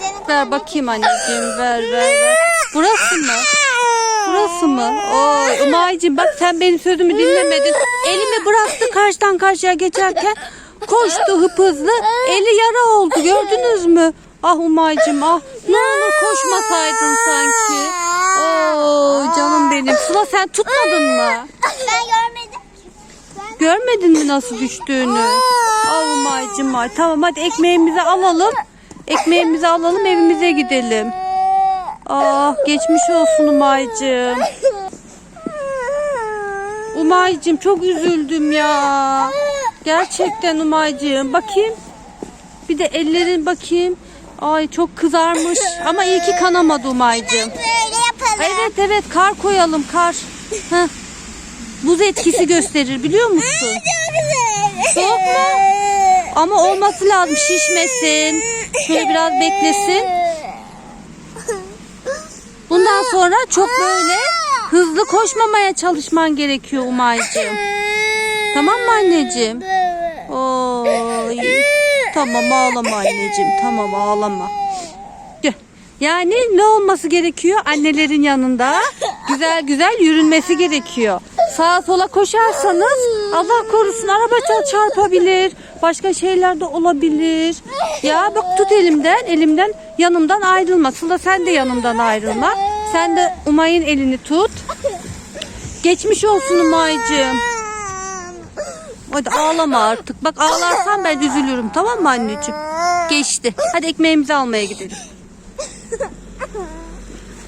gidelim. Ver bakayım anneciğim ver ver ver. Burası mı? Burası mı? Oy Umay'cığım bak sen benim sözümü dinlemedin. Elimi bıraktı karşıdan karşıya geçerken. Koştu hıp hızlı. Eli yara oldu gördünüz mü? Ah Umay'cığım ah. Ne olur koşmasaydın sanki. Oo canım benim. Sıla sen tutmadın mı? Ben görmedim. Ben Görmedin mi nasıl düştüğünü? Al Umay'cığım ay. Tamam hadi ekmeğimizi alalım. Ekmeğimizi alalım evimize gidelim. Ah geçmiş olsun Umay'cığım. Umay'cığım çok üzüldüm ya. Gerçekten Umay'cığım. Bakayım. Bir de ellerin bakayım. Ay çok kızarmış. Ama iyi ki kanamadı Umay'cığım. Evet evet kar koyalım kar. Heh. Buz etkisi gösterir biliyor musun? Soğuk mu? Ama olması lazım şişmesin. Şöyle biraz beklesin. Bundan sonra çok böyle hızlı koşmamaya çalışman gerekiyor Umay'cığım. Tamam mı anneciğim? Oy. Tamam ağlama anneciğim. Tamam ağlama. Yani ne olması gerekiyor? Annelerin yanında güzel güzel yürünmesi gerekiyor. Sağa sola koşarsanız Allah korusun araba ça- çarpabilir. Başka şeyler de olabilir. Ya bak tut elimden, elimden yanımdan ayrılma. Sıla sen de yanımdan ayrılma. Sen de Umay'ın elini tut. Geçmiş olsun Umay'cığım. Hadi ağlama artık. Bak ağlarsan ben üzülürüm tamam mı anneciğim? Geçti. Hadi ekmeğimizi almaya gidelim.